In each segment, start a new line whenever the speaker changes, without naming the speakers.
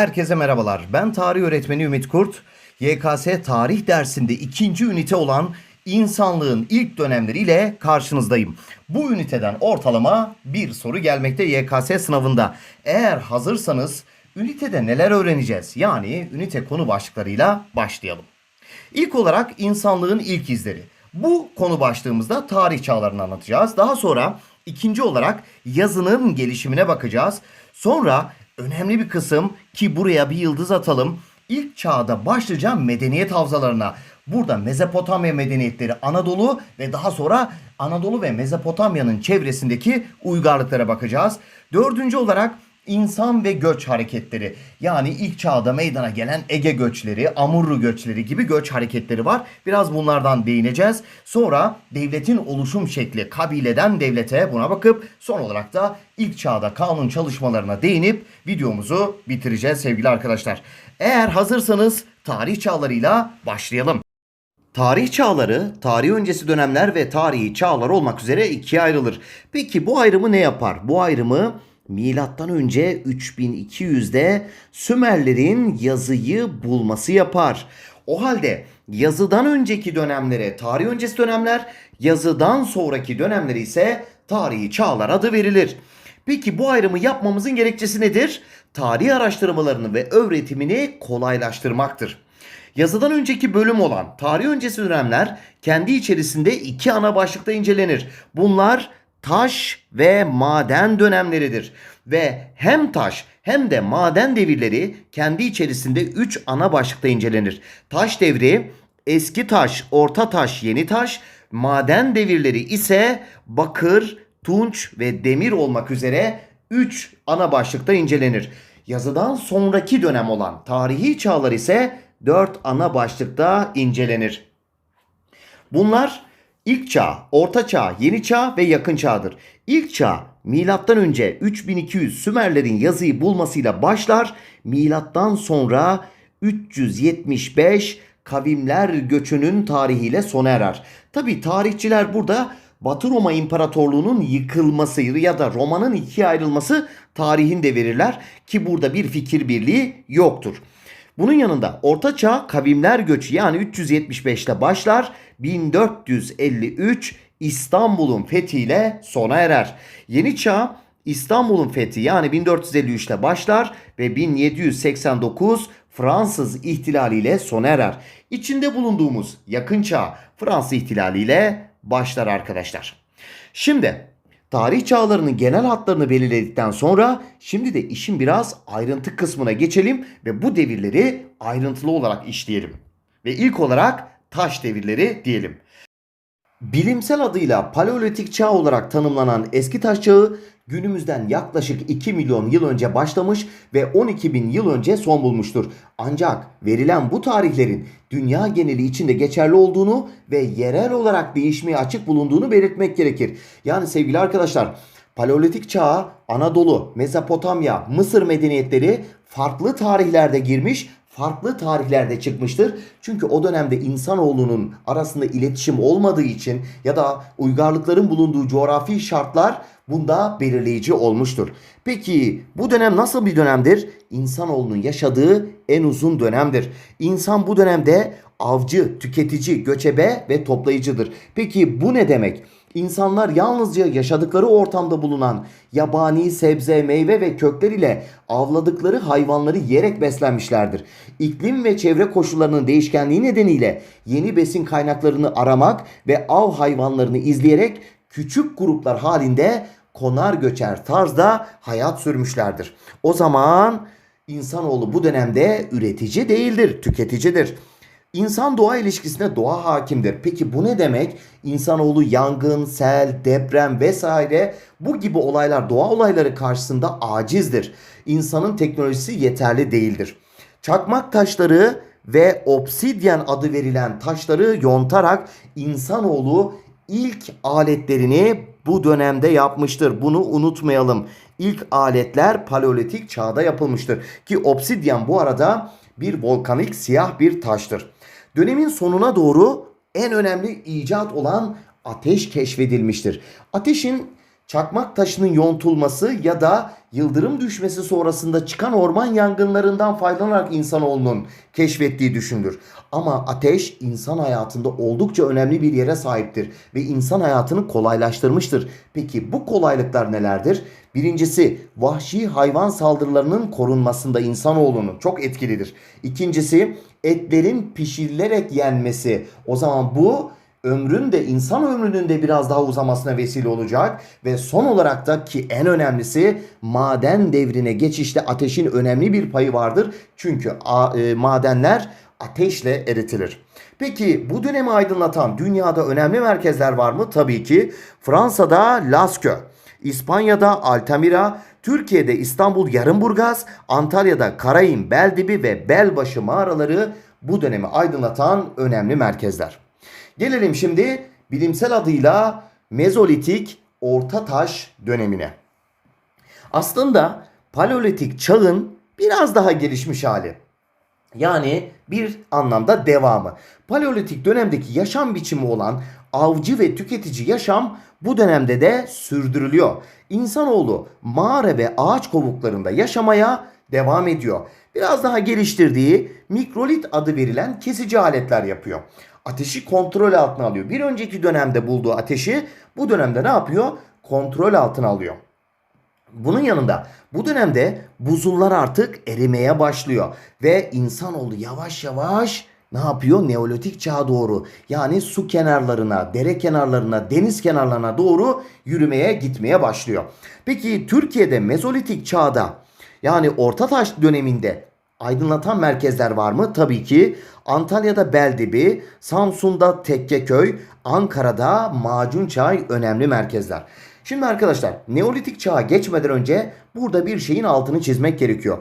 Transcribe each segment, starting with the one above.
Herkese merhabalar. Ben tarih öğretmeni Ümit Kurt. YKS tarih dersinde ikinci ünite olan insanlığın ilk dönemleriyle karşınızdayım. Bu üniteden ortalama bir soru gelmekte YKS sınavında. Eğer hazırsanız ünitede neler öğreneceğiz? Yani ünite konu başlıklarıyla başlayalım. İlk olarak insanlığın ilk izleri. Bu konu başlığımızda tarih çağlarını anlatacağız. Daha sonra ikinci olarak yazının gelişimine bakacağız. Sonra önemli bir kısım ki buraya bir yıldız atalım. İlk çağda başlayacağım medeniyet havzalarına. Burada Mezopotamya medeniyetleri Anadolu ve daha sonra Anadolu ve Mezopotamya'nın çevresindeki uygarlıklara bakacağız. Dördüncü olarak İnsan ve göç hareketleri yani ilk çağda meydana gelen Ege göçleri, Amurru göçleri gibi göç hareketleri var. Biraz bunlardan değineceğiz. Sonra devletin oluşum şekli kabileden devlete buna bakıp son olarak da ilk çağda kanun çalışmalarına değinip videomuzu bitireceğiz sevgili arkadaşlar. Eğer hazırsanız tarih çağlarıyla başlayalım. Tarih çağları, tarih öncesi dönemler ve tarihi çağlar olmak üzere ikiye ayrılır. Peki bu ayrımı ne yapar? Bu ayrımı milattan önce 3200'de Sümerlerin yazıyı bulması yapar. O halde yazıdan önceki dönemlere tarih öncesi dönemler, yazıdan sonraki dönemleri ise tarihi çağlar adı verilir. Peki bu ayrımı yapmamızın gerekçesi nedir? Tarih araştırmalarını ve öğretimini kolaylaştırmaktır. Yazıdan önceki bölüm olan tarih öncesi dönemler kendi içerisinde iki ana başlıkta incelenir. Bunlar taş ve maden dönemleridir. Ve hem taş hem de maden devirleri kendi içerisinde 3 ana başlıkta incelenir. Taş devri, eski taş, orta taş, yeni taş, maden devirleri ise bakır, tunç ve demir olmak üzere 3 ana başlıkta incelenir. Yazıdan sonraki dönem olan tarihi çağlar ise 4 ana başlıkta incelenir. Bunlar ilk çağ, orta çağ, yeni çağ ve yakın çağdır. İlk çağ milattan önce 3200 Sümerlerin yazıyı bulmasıyla başlar. Milattan sonra 375 kavimler göçünün tarihiyle sona erer. Tabi tarihçiler burada Batı Roma İmparatorluğu'nun yıkılması ya da Roma'nın ikiye ayrılması tarihini de verirler ki burada bir fikir birliği yoktur. Bunun yanında Orta Çağ kavimler göçü yani 375'te başlar 1453 İstanbul'un fethiyle sona erer. Yeni Çağ İstanbul'un fethi yani 1453'te başlar ve 1789 Fransız ihtilaliyle sona erer. İçinde bulunduğumuz yakın çağ Fransız ihtilaliyle başlar arkadaşlar. Şimdi tarih çağlarının genel hatlarını belirledikten sonra şimdi de işin biraz ayrıntı kısmına geçelim ve bu devirleri ayrıntılı olarak işleyelim. Ve ilk olarak taş devirleri diyelim. Bilimsel adıyla Paleolitik çağ olarak tanımlanan eski taş çağı günümüzden yaklaşık 2 milyon yıl önce başlamış ve 12 bin yıl önce son bulmuştur. Ancak verilen bu tarihlerin dünya geneli içinde geçerli olduğunu ve yerel olarak değişmeye açık bulunduğunu belirtmek gerekir. Yani sevgili arkadaşlar Paleolitik çağa Anadolu, Mezopotamya, Mısır medeniyetleri farklı tarihlerde girmiş farklı tarihlerde çıkmıştır. Çünkü o dönemde insanoğlunun arasında iletişim olmadığı için ya da uygarlıkların bulunduğu coğrafi şartlar bunda belirleyici olmuştur. Peki bu dönem nasıl bir dönemdir? İnsanoğlunun yaşadığı en uzun dönemdir. İnsan bu dönemde avcı, tüketici, göçebe ve toplayıcıdır. Peki bu ne demek? İnsanlar yalnızca yaşadıkları ortamda bulunan yabani sebze, meyve ve kökler ile avladıkları hayvanları yiyerek beslenmişlerdir. İklim ve çevre koşullarının değişkenliği nedeniyle yeni besin kaynaklarını aramak ve av hayvanlarını izleyerek küçük gruplar halinde konar göçer tarzda hayat sürmüşlerdir. O zaman insanoğlu bu dönemde üretici değildir, tüketicidir. İnsan doğa ilişkisine doğa hakimdir. Peki bu ne demek? İnsanoğlu yangın, sel, deprem vesaire bu gibi olaylar doğa olayları karşısında acizdir. İnsanın teknolojisi yeterli değildir. Çakmak taşları ve obsidyen adı verilen taşları yontarak insanoğlu ilk aletlerini bu dönemde yapmıştır. Bunu unutmayalım. İlk aletler paleolitik çağda yapılmıştır. Ki obsidyen bu arada bir volkanik siyah bir taştır. Dönemin sonuna doğru en önemli icat olan ateş keşfedilmiştir. Ateşin çakmak taşının yontulması ya da yıldırım düşmesi sonrasında çıkan orman yangınlarından faydalanarak insanoğlunun keşfettiği düşünülür. Ama ateş insan hayatında oldukça önemli bir yere sahiptir ve insan hayatını kolaylaştırmıştır. Peki bu kolaylıklar nelerdir? Birincisi vahşi hayvan saldırılarının korunmasında insanoğlunun çok etkilidir. İkincisi etlerin pişirilerek yenmesi. O zaman bu ömrün de insan ömrünün de biraz daha uzamasına vesile olacak ve son olarak da ki en önemlisi maden devrine geçişte ateşin önemli bir payı vardır. Çünkü a- e, madenler ateşle eritilir. Peki bu dönemi aydınlatan dünyada önemli merkezler var mı? Tabii ki Fransa'da Lascaux, İspanya'da Altamira, Türkiye'de İstanbul Yarımburgaz, Antalya'da Karayın, Beldibi ve Belbaşı mağaraları bu dönemi aydınlatan önemli merkezler. Gelelim şimdi bilimsel adıyla Mezolitik Orta Taş dönemine. Aslında Paleolitik çağın biraz daha gelişmiş hali. Yani bir anlamda devamı. Paleolitik dönemdeki yaşam biçimi olan avcı ve tüketici yaşam bu dönemde de sürdürülüyor. İnsanoğlu mağara ve ağaç kovuklarında yaşamaya devam ediyor. Biraz daha geliştirdiği mikrolit adı verilen kesici aletler yapıyor. Ateşi kontrol altına alıyor. Bir önceki dönemde bulduğu ateşi bu dönemde ne yapıyor? Kontrol altına alıyor. Bunun yanında bu dönemde buzullar artık erimeye başlıyor ve insanoğlu yavaş yavaş ne yapıyor? Neolitik çağa doğru yani su kenarlarına, dere kenarlarına, deniz kenarlarına doğru yürümeye gitmeye başlıyor. Peki Türkiye'de Mezolitik çağda yani Orta Taş döneminde aydınlatan merkezler var mı? Tabii ki Antalya'da Beldibi, Samsun'da Tekkeköy, Ankara'da Macunçay önemli merkezler. Şimdi arkadaşlar Neolitik çağa geçmeden önce burada bir şeyin altını çizmek gerekiyor.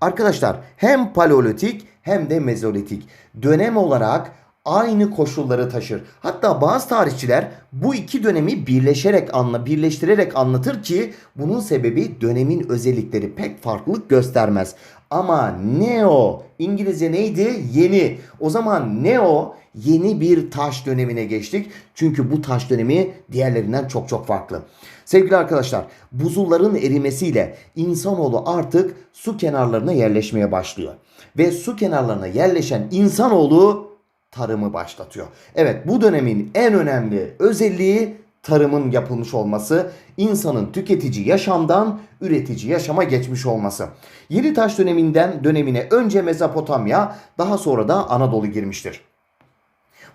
Arkadaşlar hem Paleolitik hem de Mezolitik dönem olarak aynı koşulları taşır. Hatta bazı tarihçiler bu iki dönemi birleşerek anla birleştirerek anlatır ki bunun sebebi dönemin özellikleri pek farklılık göstermez. Ama neo İngilizce neydi? Yeni. O zaman neo yeni bir taş dönemine geçtik. Çünkü bu taş dönemi diğerlerinden çok çok farklı. Sevgili arkadaşlar, buzulların erimesiyle insanoğlu artık su kenarlarına yerleşmeye başlıyor. Ve su kenarlarına yerleşen insanoğlu tarımı başlatıyor. Evet bu dönemin en önemli özelliği tarımın yapılmış olması, insanın tüketici yaşamdan üretici yaşama geçmiş olması. Yeni taş döneminden dönemine önce Mezopotamya, daha sonra da Anadolu girmiştir.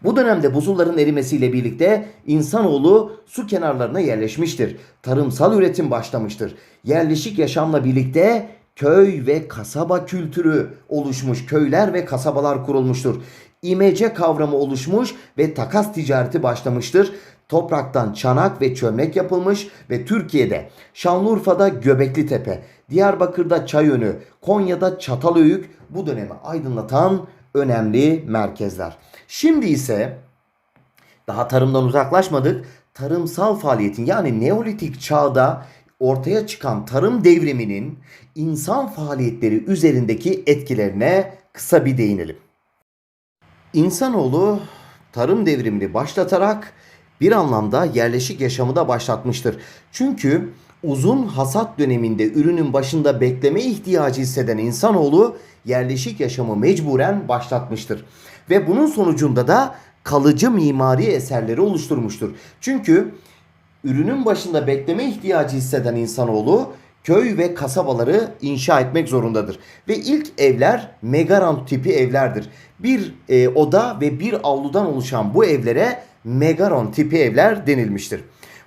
Bu dönemde buzulların erimesiyle birlikte insanoğlu su kenarlarına yerleşmiştir. Tarımsal üretim başlamıştır. Yerleşik yaşamla birlikte köy ve kasaba kültürü oluşmuş. Köyler ve kasabalar kurulmuştur. İmece kavramı oluşmuş ve takas ticareti başlamıştır. Topraktan çanak ve çömlek yapılmış ve Türkiye'de Şanlıurfa'da Göbekli Tepe, Diyarbakır'da Çayönü, Konya'da Çatalhöyük bu dönemi aydınlatan önemli merkezler. Şimdi ise daha tarımdan uzaklaşmadık. Tarımsal faaliyetin yani Neolitik çağda ortaya çıkan tarım devriminin insan faaliyetleri üzerindeki etkilerine kısa bir değinelim. İnsanoğlu tarım devrimini başlatarak bir anlamda yerleşik yaşamı da başlatmıştır. Çünkü uzun hasat döneminde ürünün başında bekleme ihtiyacı hisseden insanoğlu yerleşik yaşamı mecburen başlatmıştır. Ve bunun sonucunda da kalıcı mimari eserleri oluşturmuştur. Çünkü ürünün başında bekleme ihtiyacı hisseden insanoğlu köy ve kasabaları inşa etmek zorundadır. Ve ilk evler megaron tipi evlerdir. Bir e, oda ve bir avludan oluşan bu evlere megaron tipi evler denilmiştir.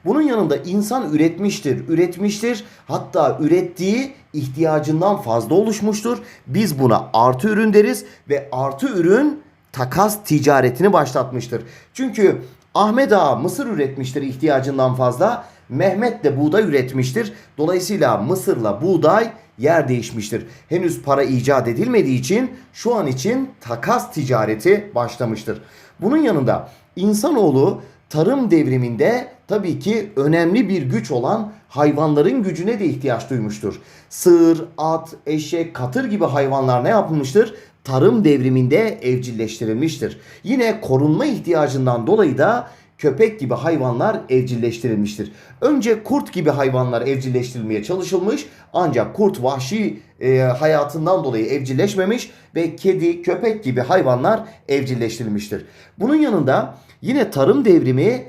Bunun yanında insan üretmiştir, üretmiştir. Hatta ürettiği ihtiyacından fazla oluşmuştur. Biz buna artı ürün deriz ve artı ürün takas ticaretini başlatmıştır. Çünkü Ahmet Ağa mısır üretmiştir ihtiyacından fazla. Mehmet de buğday üretmiştir. Dolayısıyla mısırla buğday yer değişmiştir. Henüz para icat edilmediği için şu an için takas ticareti başlamıştır. Bunun yanında insanoğlu tarım devriminde tabii ki önemli bir güç olan hayvanların gücüne de ihtiyaç duymuştur. Sığır, at, eşek, katır gibi hayvanlar ne yapılmıştır? Tarım devriminde evcilleştirilmiştir. Yine korunma ihtiyacından dolayı da köpek gibi hayvanlar evcilleştirilmiştir. Önce kurt gibi hayvanlar evcilleştirilmeye çalışılmış ancak kurt vahşi e, hayatından dolayı evcilleşmemiş ve kedi, köpek gibi hayvanlar evcilleştirilmiştir. Bunun yanında yine tarım devrimi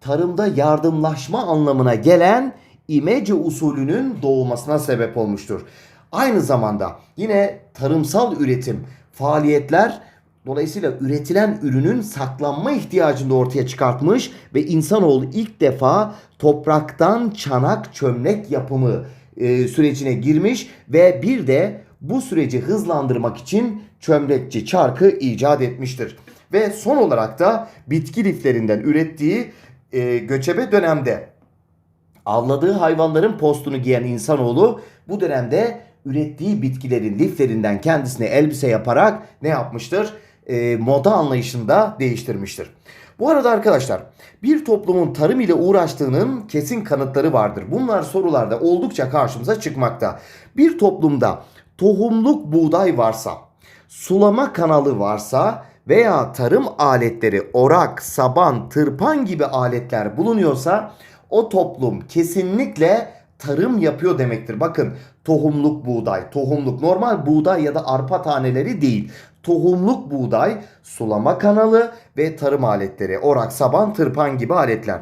tarımda yardımlaşma anlamına gelen imece usulünün doğmasına sebep olmuştur. Aynı zamanda yine tarımsal üretim, faaliyetler dolayısıyla üretilen ürünün saklanma ihtiyacını ortaya çıkartmış ve insanoğlu ilk defa topraktan çanak çömlek yapımı e, sürecine girmiş ve bir de bu süreci hızlandırmak için çömlekçi çarkı icat etmiştir. Ve son olarak da bitki liflerinden ürettiği e, göçebe dönemde avladığı hayvanların postunu giyen insanoğlu bu dönemde ürettiği bitkilerin liflerinden kendisine elbise yaparak ne yapmıştır? E, moda anlayışını da değiştirmiştir. Bu arada arkadaşlar bir toplumun tarım ile uğraştığının kesin kanıtları vardır. Bunlar sorularda oldukça karşımıza çıkmakta. Bir toplumda tohumluk buğday varsa, sulama kanalı varsa veya tarım aletleri, orak, saban, tırpan gibi aletler bulunuyorsa o toplum kesinlikle tarım yapıyor demektir. Bakın tohumluk buğday, tohumluk normal buğday ya da arpa taneleri değil. Tohumluk buğday, sulama kanalı ve tarım aletleri, orak, saban, tırpan gibi aletler.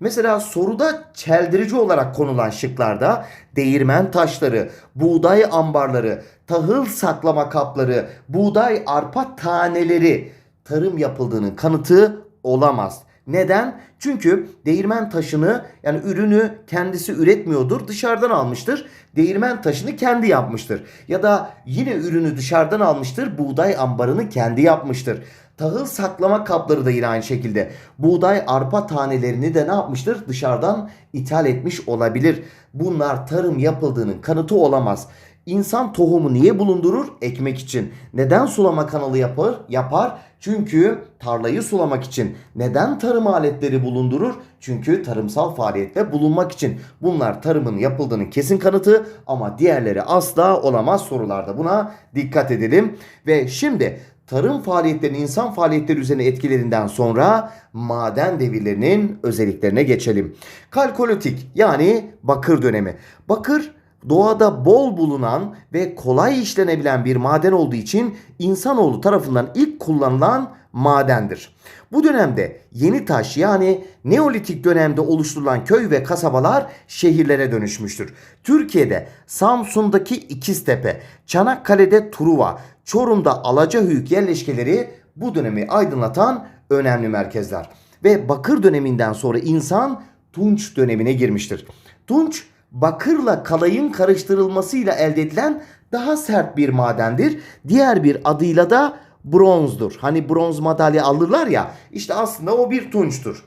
Mesela soruda çeldirici olarak konulan şıklarda değirmen taşları, buğday ambarları, tahıl saklama kapları, buğday arpa taneleri tarım yapıldığının kanıtı olamaz. Neden? Çünkü değirmen taşını yani ürünü kendisi üretmiyordur dışarıdan almıştır. Değirmen taşını kendi yapmıştır. Ya da yine ürünü dışarıdan almıştır buğday ambarını kendi yapmıştır. Tahıl saklama kapları da yine aynı şekilde. Buğday arpa tanelerini de ne yapmıştır? Dışarıdan ithal etmiş olabilir. Bunlar tarım yapıldığının kanıtı olamaz. İnsan tohumu niye bulundurur? Ekmek için. Neden sulama kanalı yapar? Yapar. Çünkü tarlayı sulamak için. Neden tarım aletleri bulundurur? Çünkü tarımsal faaliyette bulunmak için. Bunlar tarımın yapıldığının kesin kanıtı ama diğerleri asla olamaz sorularda. Buna dikkat edelim. Ve şimdi tarım faaliyetlerinin insan faaliyetleri üzerine etkilerinden sonra maden devirlerinin özelliklerine geçelim. Kalkolitik yani bakır dönemi. Bakır doğada bol bulunan ve kolay işlenebilen bir maden olduğu için insanoğlu tarafından ilk kullanılan madendir. Bu dönemde yeni taş yani Neolitik dönemde oluşturulan köy ve kasabalar şehirlere dönüşmüştür. Türkiye'de Samsun'daki İkiztepe, Çanakkale'de Truva, Çorum'da Alacahöyük yerleşkeleri bu dönemi aydınlatan önemli merkezler. Ve bakır döneminden sonra insan Tunç dönemine girmiştir. Tunç bakırla kalayın karıştırılmasıyla elde edilen daha sert bir madendir. Diğer bir adıyla da bronzdur. Hani bronz madalya alırlar ya işte aslında o bir tunçtur.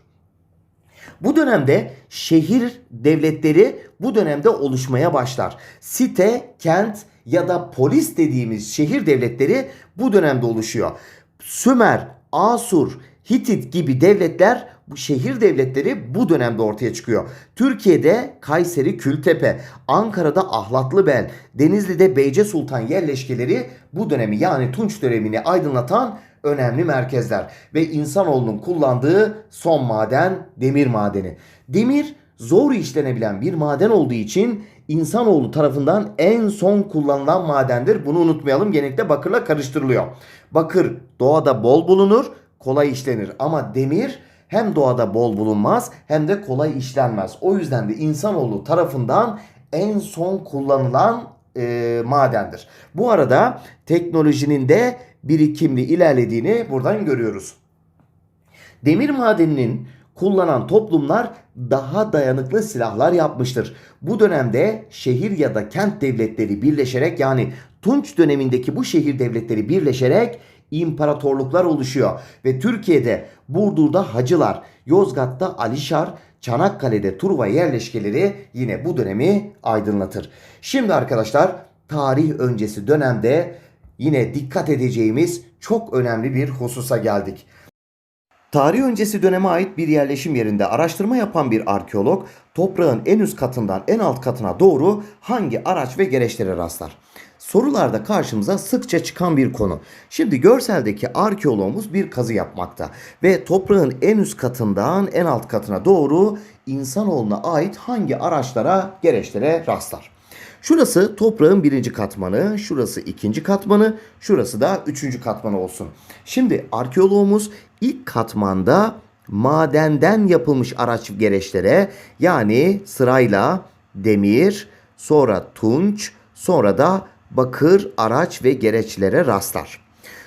Bu dönemde şehir devletleri bu dönemde oluşmaya başlar. Site, kent ya da polis dediğimiz şehir devletleri bu dönemde oluşuyor. Sümer, Asur, Hitit gibi devletler bu şehir devletleri bu dönemde ortaya çıkıyor. Türkiye'de Kayseri Kültepe, Ankara'da Ahlatlıbel, Denizli'de Beyce Sultan yerleşkeleri bu dönemi yani Tunç dönemini aydınlatan önemli merkezler ve insanoğlunun kullandığı son maden demir madeni. Demir zor işlenebilen bir maden olduğu için insanoğlu tarafından en son kullanılan madendir. Bunu unutmayalım. Genellikle bakırla karıştırılıyor. Bakır doğada bol bulunur, kolay işlenir ama demir hem doğada bol bulunmaz hem de kolay işlenmez. O yüzden de insanoğlu tarafından en son kullanılan e, madendir. Bu arada teknolojinin de birikimli ilerlediğini buradan görüyoruz. Demir madeninin kullanan toplumlar daha dayanıklı silahlar yapmıştır. Bu dönemde şehir ya da kent devletleri birleşerek yani Tunç dönemindeki bu şehir devletleri birleşerek imparatorluklar oluşuyor. Ve Türkiye'de Burdur'da Hacılar, Yozgat'ta Alişar, Çanakkale'de Truva yerleşkeleri yine bu dönemi aydınlatır. Şimdi arkadaşlar tarih öncesi dönemde yine dikkat edeceğimiz çok önemli bir hususa geldik. Tarih öncesi döneme ait bir yerleşim yerinde araştırma yapan bir arkeolog toprağın en üst katından en alt katına doğru hangi araç ve gereçlere rastlar? Sorularda karşımıza sıkça çıkan bir konu. Şimdi görseldeki arkeologumuz bir kazı yapmakta ve toprağın en üst katından en alt katına doğru insanoğluna ait hangi araçlara, gereçlere rastlar? Şurası toprağın birinci katmanı, şurası ikinci katmanı, şurası da üçüncü katmanı olsun. Şimdi arkeologumuz ilk katmanda madenden yapılmış araç gereçlere yani sırayla demir, sonra tunç, sonra da bakır araç ve gereçlere rastlar.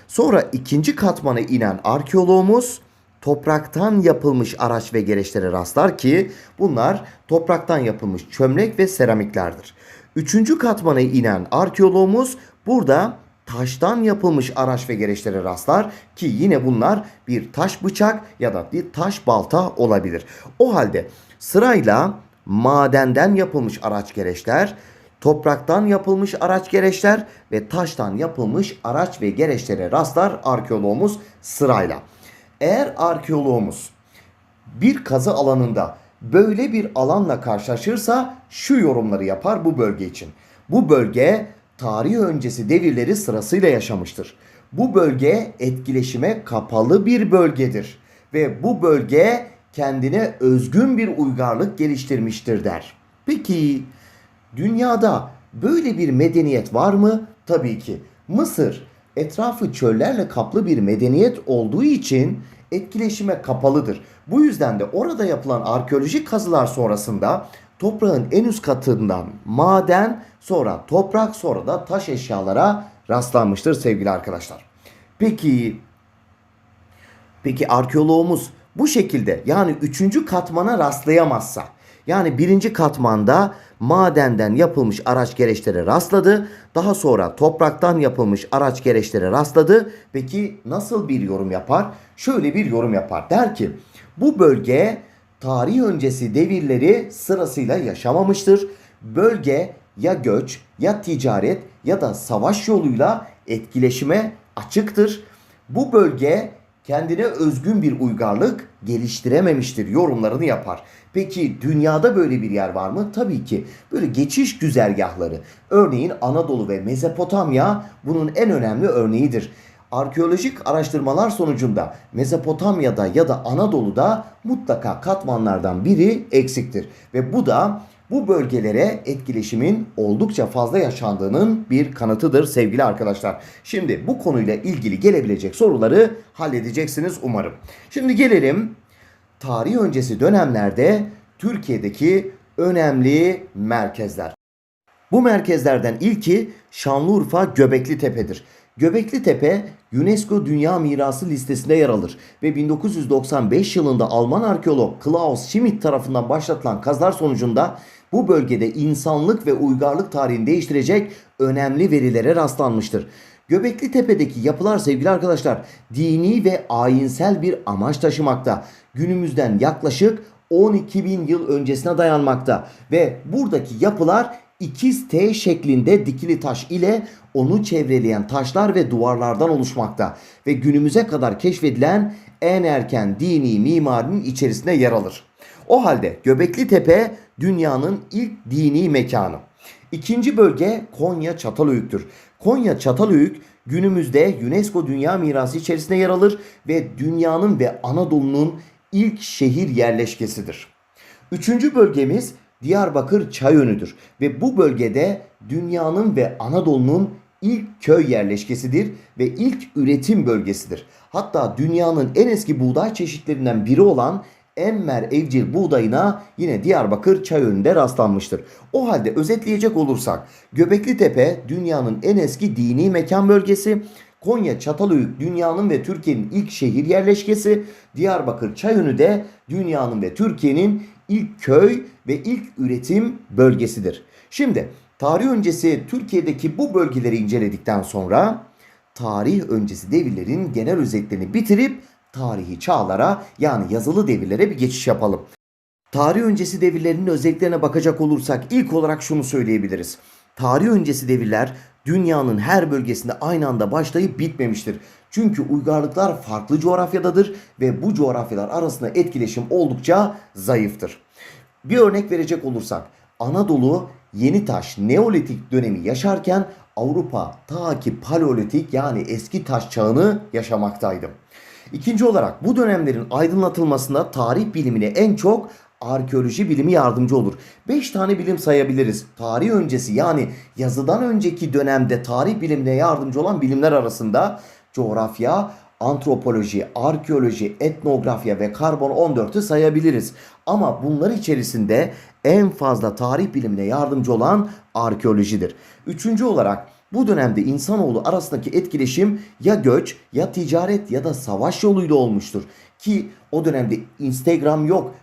Sonra ikinci katmana inen arkeologumuz topraktan yapılmış araç ve gereçlere rastlar ki bunlar topraktan yapılmış çömlek ve seramiklerdir. Üçüncü katmana inen arkeologumuz burada taştan yapılmış araç ve gereçlere rastlar ki yine bunlar bir taş bıçak ya da bir taş balta olabilir. O halde sırayla madenden yapılmış araç gereçler, topraktan yapılmış araç gereçler ve taştan yapılmış araç ve gereçlere rastlar arkeologumuz sırayla. Eğer arkeologumuz bir kazı alanında böyle bir alanla karşılaşırsa şu yorumları yapar bu bölge için. Bu bölge tarih öncesi devirleri sırasıyla yaşamıştır. Bu bölge etkileşime kapalı bir bölgedir ve bu bölge kendine özgün bir uygarlık geliştirmiştir der. Peki dünyada böyle bir medeniyet var mı? Tabii ki. Mısır etrafı çöllerle kaplı bir medeniyet olduğu için etkileşime kapalıdır. Bu yüzden de orada yapılan arkeolojik kazılar sonrasında toprağın en üst katından maden, sonra toprak, sonra da taş eşyalara rastlanmıştır sevgili arkadaşlar. Peki Peki arkeologumuz bu şekilde yani üçüncü katmana rastlayamazsa yani birinci katmanda madenden yapılmış araç gereçlere rastladı. Daha sonra topraktan yapılmış araç gereçlere rastladı. Peki nasıl bir yorum yapar? Şöyle bir yorum yapar. Der ki bu bölge tarih öncesi devirleri sırasıyla yaşamamıştır. Bölge ya göç ya ticaret ya da savaş yoluyla etkileşime açıktır. Bu bölge kendine özgün bir uygarlık geliştirememiştir yorumlarını yapar. Peki dünyada böyle bir yer var mı? Tabii ki. Böyle geçiş güzergahları. Örneğin Anadolu ve Mezopotamya bunun en önemli örneğidir. Arkeolojik araştırmalar sonucunda Mezopotamya'da ya da Anadolu'da mutlaka katmanlardan biri eksiktir. Ve bu da bu bölgelere etkileşimin oldukça fazla yaşandığının bir kanıtıdır sevgili arkadaşlar. Şimdi bu konuyla ilgili gelebilecek soruları halledeceksiniz umarım. Şimdi gelelim tarih öncesi dönemlerde Türkiye'deki önemli merkezler. Bu merkezlerden ilki Şanlıurfa Göbekli Tepe'dir. Göbekli Tepe UNESCO Dünya Mirası listesinde yer alır ve 1995 yılında Alman arkeolog Klaus Schmidt tarafından başlatılan kazılar sonucunda bu bölgede insanlık ve uygarlık tarihini değiştirecek önemli verilere rastlanmıştır. Göbekli Tepe'deki yapılar sevgili arkadaşlar dini ve ayinsel bir amaç taşımakta. Günümüzden yaklaşık 12 bin yıl öncesine dayanmakta ve buradaki yapılar ikiz T şeklinde dikili taş ile onu çevreleyen taşlar ve duvarlardan oluşmakta ve günümüze kadar keşfedilen en erken dini mimarinin içerisinde yer alır. O halde Göbekli Tepe dünyanın ilk dini mekanı. İkinci bölge Konya Çatalhöyük'tür. Konya Çatalhöyük günümüzde UNESCO Dünya Mirası içerisinde yer alır ve dünyanın ve Anadolu'nun ilk şehir yerleşkesidir. Üçüncü bölgemiz Diyarbakır Çayönü'dür ve bu bölgede dünyanın ve Anadolu'nun ilk köy yerleşkesidir ve ilk üretim bölgesidir. Hatta dünyanın en eski buğday çeşitlerinden biri olan Emmer evcil buğdayına yine Diyarbakır Çayönü'nde rastlanmıştır. O halde özetleyecek olursak Göbekli Tepe dünyanın en eski dini mekan bölgesi, Konya Çatalhöyük dünyanın ve Türkiye'nin ilk şehir yerleşkesi, Diyarbakır Çayönü de dünyanın ve Türkiye'nin ilk köy ve ilk üretim bölgesidir. Şimdi tarih öncesi Türkiye'deki bu bölgeleri inceledikten sonra tarih öncesi devirlerin genel özetlerini bitirip tarihi çağlara yani yazılı devirlere bir geçiş yapalım. Tarih öncesi devirlerinin özelliklerine bakacak olursak ilk olarak şunu söyleyebiliriz. Tarih öncesi devirler dünyanın her bölgesinde aynı anda başlayıp bitmemiştir. Çünkü uygarlıklar farklı coğrafyadadır ve bu coğrafyalar arasında etkileşim oldukça zayıftır. Bir örnek verecek olursak Anadolu Yeni Taş Neolitik dönemi yaşarken Avrupa ta ki Paleolitik yani eski taş çağını yaşamaktaydı. İkinci olarak bu dönemlerin aydınlatılmasında tarih bilimine en çok arkeoloji bilimi yardımcı olur. 5 tane bilim sayabiliriz. Tarih öncesi yani yazıdan önceki dönemde tarih bilimine yardımcı olan bilimler arasında coğrafya, antropoloji, arkeoloji, etnografya ve karbon 14'ü sayabiliriz. Ama bunlar içerisinde en fazla tarih bilimine yardımcı olan arkeolojidir. Üçüncü olarak bu dönemde insanoğlu arasındaki etkileşim ya göç ya ticaret ya da savaş yoluyla olmuştur. Ki o dönemde Instagram yok,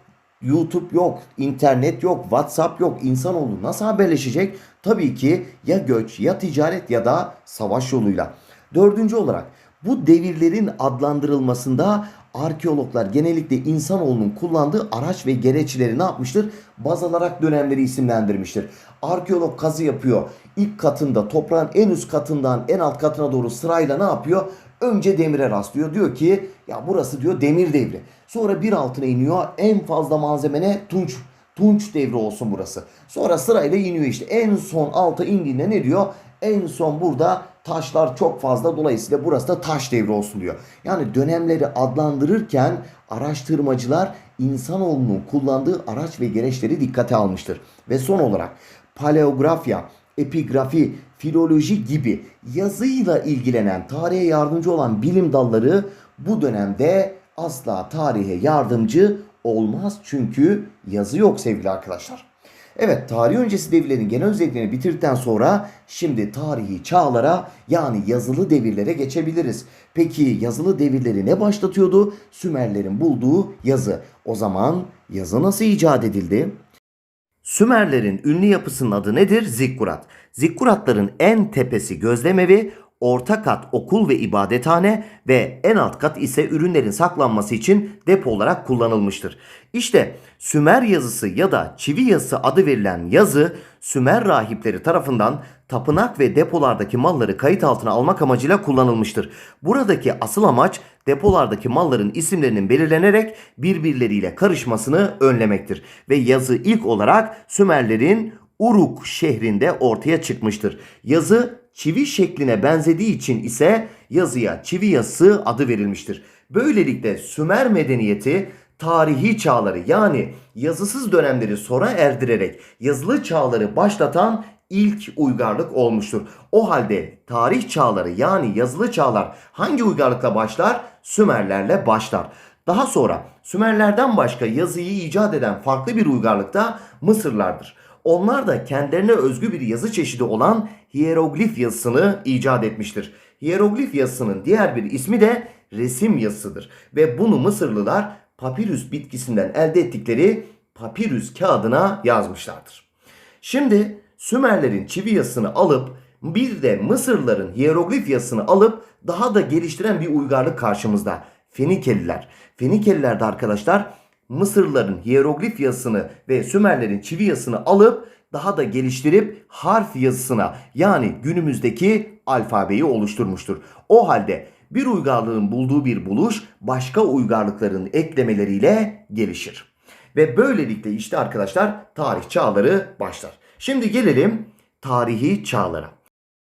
YouTube yok, internet yok, WhatsApp yok. İnsanoğlu nasıl haberleşecek? Tabii ki ya göç ya ticaret ya da savaş yoluyla. Dördüncü olarak bu devirlerin adlandırılmasında arkeologlar genellikle insanoğlunun kullandığı araç ve gereçleri ne yapmıştır? Baz alarak dönemleri isimlendirmiştir. Arkeolog kazı yapıyor. İlk katında toprağın en üst katından en alt katına doğru sırayla ne yapıyor? Önce demire rastlıyor. Diyor ki ya burası diyor demir devri. Sonra bir altına iniyor. En fazla malzemene tunç Tunç devri olsun burası. Sonra sırayla iniyor işte. En son alta indiğinde ne diyor? En son burada taşlar çok fazla dolayısıyla burası da taş devri olsun diyor. Yani dönemleri adlandırırken araştırmacılar insanoğlunun kullandığı araç ve gereçleri dikkate almıştır. Ve son olarak paleografya, epigrafi, filoloji gibi yazıyla ilgilenen, tarihe yardımcı olan bilim dalları bu dönemde asla tarihe yardımcı olmaz çünkü yazı yok sevgili arkadaşlar. Evet tarih öncesi devirlerin genel özelliklerini bitirdikten sonra şimdi tarihi çağlara yani yazılı devirlere geçebiliriz. Peki yazılı devirleri ne başlatıyordu? Sümerlerin bulduğu yazı. O zaman yazı nasıl icat edildi? Sümerlerin ünlü yapısının adı nedir? Zikkurat. Zikkuratların en tepesi gözlemevi, orta kat okul ve ibadethane ve en alt kat ise ürünlerin saklanması için depo olarak kullanılmıştır. İşte Sümer yazısı ya da çivi yazısı adı verilen yazı Sümer rahipleri tarafından tapınak ve depolardaki malları kayıt altına almak amacıyla kullanılmıştır. Buradaki asıl amaç depolardaki malların isimlerinin belirlenerek birbirleriyle karışmasını önlemektir. Ve yazı ilk olarak Sümerlerin Uruk şehrinde ortaya çıkmıştır. Yazı çivi şekline benzediği için ise yazıya çivi yazısı adı verilmiştir. Böylelikle Sümer medeniyeti tarihi çağları yani yazısız dönemleri sona erdirerek yazılı çağları başlatan ilk uygarlık olmuştur. O halde tarih çağları yani yazılı çağlar hangi uygarlıkla başlar? Sümerlerle başlar. Daha sonra Sümerlerden başka yazıyı icat eden farklı bir uygarlık da Mısırlardır. Onlar da kendilerine özgü bir yazı çeşidi olan hieroglif yazısını icat etmiştir. Hieroglif yazısının diğer bir ismi de resim yazısıdır ve bunu Mısırlılar papirüs bitkisinden elde ettikleri papirüs kağıdına yazmışlardır. Şimdi Sümerlerin çivi yazısını alıp bir de Mısırlıların hieroglif yazısını alıp daha da geliştiren bir uygarlık karşımızda. Fenikeliler. Fenikeliler de arkadaşlar Mısırlıların hieroglif yazısını ve Sümerlerin çivi yazısını alıp daha da geliştirip harf yazısına yani günümüzdeki alfabeyi oluşturmuştur. O halde bir uygarlığın bulduğu bir buluş başka uygarlıkların eklemeleriyle gelişir. Ve böylelikle işte arkadaşlar tarih çağları başlar. Şimdi gelelim tarihi çağlara.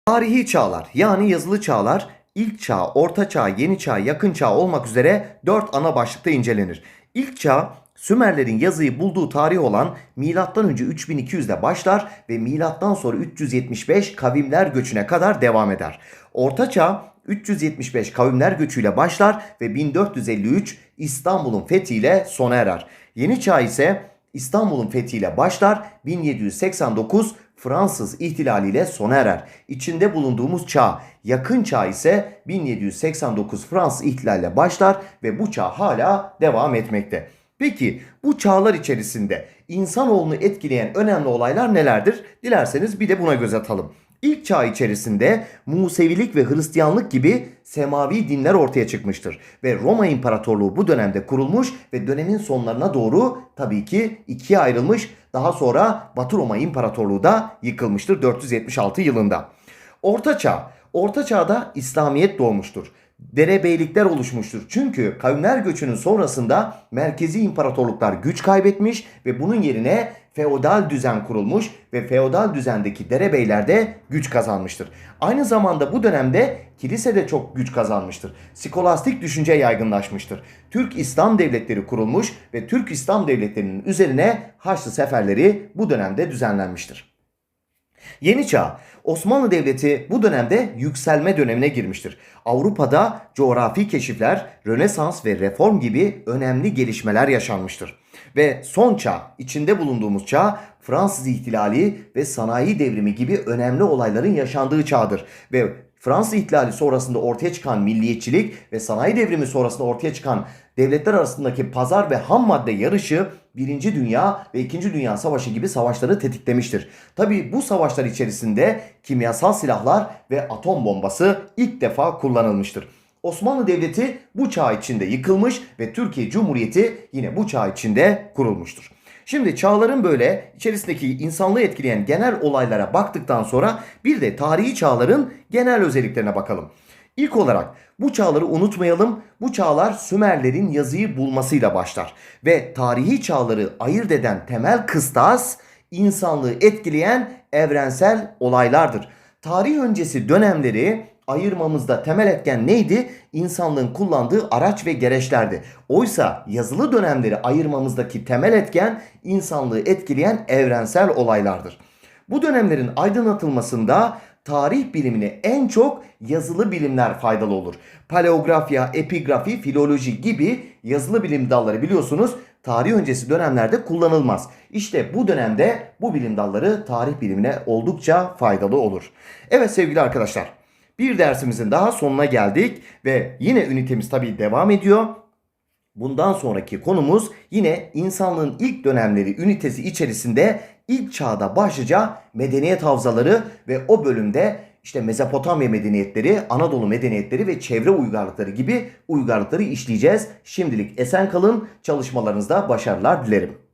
Tarihi çağlar yani yazılı çağlar ilk çağ, orta çağ, yeni çağ, yakın çağ olmak üzere 4 ana başlıkta incelenir. İlk çağ Sümerlerin yazıyı bulduğu tarih olan M.Ö. 3200'de başlar ve M.Ö. sonra 375 kavimler göçüne kadar devam eder. Orta çağ 375 kavimler göçüyle başlar ve 1453 İstanbul'un fethiyle sona erer. Yeni çağ ise İstanbul'un fethiyle başlar, 1789 Fransız ihtilaliyle sona erer. İçinde bulunduğumuz çağ, yakın çağ ise 1789 Fransız ihtilaliyle başlar ve bu çağ hala devam etmekte. Peki bu çağlar içerisinde insanoğlunu etkileyen önemli olaylar nelerdir? Dilerseniz bir de buna göz atalım. İlk çağ içerisinde Musevilik ve Hristiyanlık gibi semavi dinler ortaya çıkmıştır. Ve Roma İmparatorluğu bu dönemde kurulmuş ve dönemin sonlarına doğru tabii ki ikiye ayrılmış. Daha sonra Batı Roma İmparatorluğu da yıkılmıştır 476 yılında. Orta Çağ. Orta Çağ'da İslamiyet doğmuştur derebeylikler oluşmuştur. Çünkü kavimler göçünün sonrasında merkezi imparatorluklar güç kaybetmiş ve bunun yerine feodal düzen kurulmuş ve feodal düzendeki derebeyler de güç kazanmıştır. Aynı zamanda bu dönemde kilise de çok güç kazanmıştır. Skolastik düşünce yaygınlaşmıştır. Türk İslam devletleri kurulmuş ve Türk İslam devletlerinin üzerine Haçlı seferleri bu dönemde düzenlenmiştir. Yeni Çağ, Osmanlı Devleti bu dönemde yükselme dönemine girmiştir. Avrupa'da coğrafi keşifler, Rönesans ve reform gibi önemli gelişmeler yaşanmıştır. Ve son çağ, içinde bulunduğumuz çağ Fransız ihtilali ve sanayi devrimi gibi önemli olayların yaşandığı çağdır. Ve Fransız ihtilali sonrasında ortaya çıkan milliyetçilik ve sanayi devrimi sonrasında ortaya çıkan devletler arasındaki pazar ve ham madde yarışı Birinci Dünya ve İkinci Dünya Savaşı gibi savaşları tetiklemiştir. Tabi bu savaşlar içerisinde kimyasal silahlar ve atom bombası ilk defa kullanılmıştır. Osmanlı Devleti bu çağ içinde yıkılmış ve Türkiye Cumhuriyeti yine bu çağ içinde kurulmuştur. Şimdi çağların böyle içerisindeki insanlığı etkileyen genel olaylara baktıktan sonra bir de tarihi çağların genel özelliklerine bakalım. İlk olarak bu çağları unutmayalım. Bu çağlar Sümerlerin yazıyı bulmasıyla başlar ve tarihi çağları ayırt eden temel kıstas insanlığı etkileyen evrensel olaylardır. Tarih öncesi dönemleri ayırmamızda temel etken neydi? İnsanlığın kullandığı araç ve gereçlerdi. Oysa yazılı dönemleri ayırmamızdaki temel etken insanlığı etkileyen evrensel olaylardır. Bu dönemlerin aydınlatılmasında tarih bilimine en çok yazılı bilimler faydalı olur. Paleografya, epigrafi, filoloji gibi yazılı bilim dalları biliyorsunuz tarih öncesi dönemlerde kullanılmaz. İşte bu dönemde bu bilim dalları tarih bilimine oldukça faydalı olur. Evet sevgili arkadaşlar bir dersimizin daha sonuna geldik ve yine ünitemiz tabii devam ediyor. Bundan sonraki konumuz yine insanlığın ilk dönemleri ünitesi içerisinde ilk çağda başlıca medeniyet havzaları ve o bölümde işte Mezopotamya medeniyetleri, Anadolu medeniyetleri ve çevre uygarlıkları gibi uygarlıkları işleyeceğiz. Şimdilik esen kalın, çalışmalarınızda başarılar dilerim.